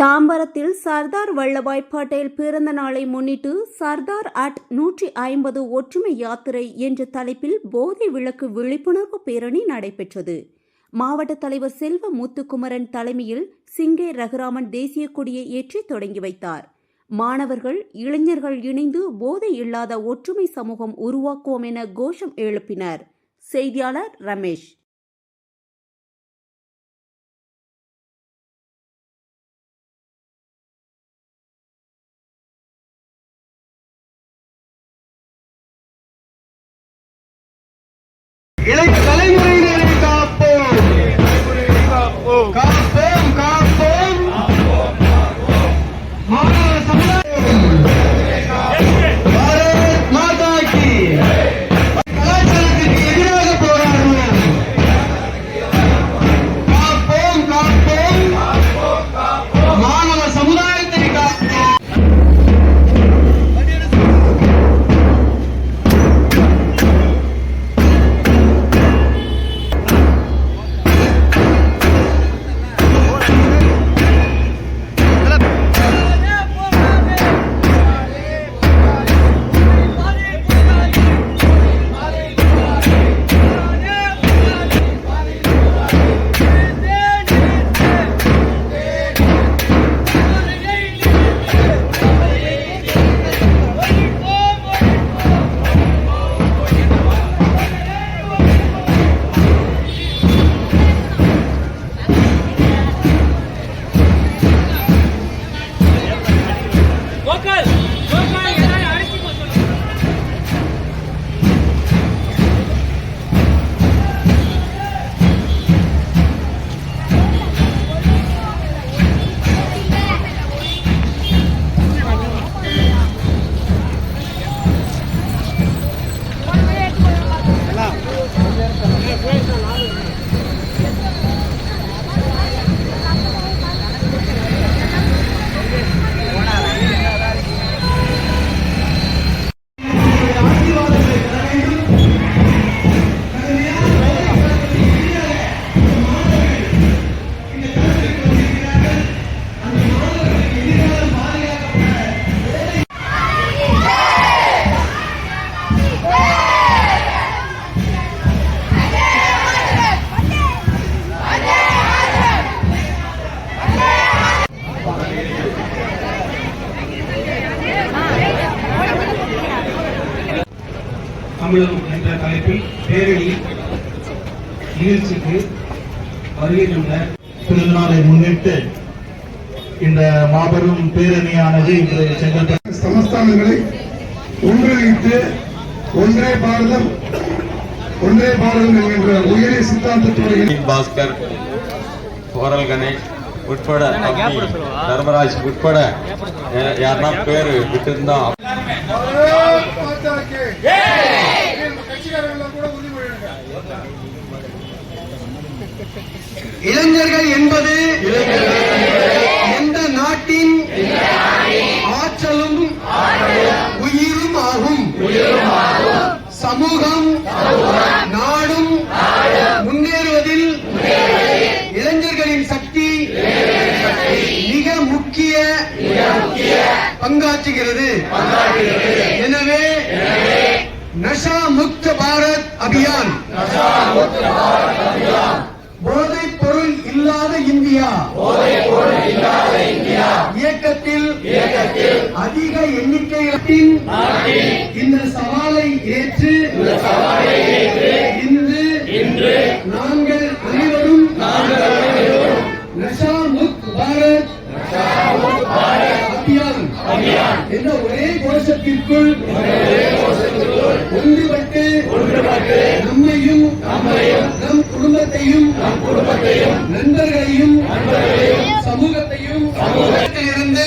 தாம்பரத்தில் சர்தார் வல்லபாய் பட்டேல் பிறந்த நாளை முன்னிட்டு சர்தார் அட் நூற்றி ஐம்பது ஒற்றுமை யாத்திரை என்ற தலைப்பில் போதை விளக்கு விழிப்புணர்வு பேரணி நடைபெற்றது. மாவட்ட தலைவர் செல்வ முத்துக்குமரன் தலைமையில் சிங்கே ரகுராமன் தேசிய கொடியை ஏற்றி தொடங்கி வைத்தார். மாணவர்கள் இளைஞர்கள் இணைந்து போதை இல்லாத ஒற்றுமை சமூகம் உருவாக்குவோம் என கோஷம் எழுப்பினர். செய்தியாளர் ரமேஷ். இளைய தலைமுறை தமிழகம் என்ற தலைப்பில் பேரணி நிகழ்ச்சிக்கு வருகை தந்த திருநாளை முன்னிட்டு இந்த மாபெரும் பேரணியானது இன்று செங்கல்பட்டு சமஸ்தானங்களை ஒன்றிணைத்து ஒன்றே பாரதம் ஒன்றே பாரதம் என்கின்ற உயரிய சித்தாந்தத்தோடு பாஸ்கர் கோரல் கணேஷ் உட்பட தர்மராஜ் உட்பட யாருன்னா பேரு விட்டிருந்தா இளைஞர்கள் என்பது எந்த நாட்டின் ஆற்றலும் உயிரும் ஆகும். சமூகம் நாடும் முன்னேறுவதில் இளைஞர்களின் சக்தி மிக முக்கிய பங்காற்றுகிறது. எனவே நஷா முக்த பாரத் அபியான். அதிக எண்ணிக்கையின் இந்த சவாலை ஏற்று இன்று நாங்கள் அனைவரும் நஷா முக் பாரத் அபியான் என்ற ஒரே கோஷத்திற்குள் ஒன்றுபட்டு நம்மையும் நம் குடும்பத்தையும் நண்பர்களையும் சமூகத்தையும் இருந்து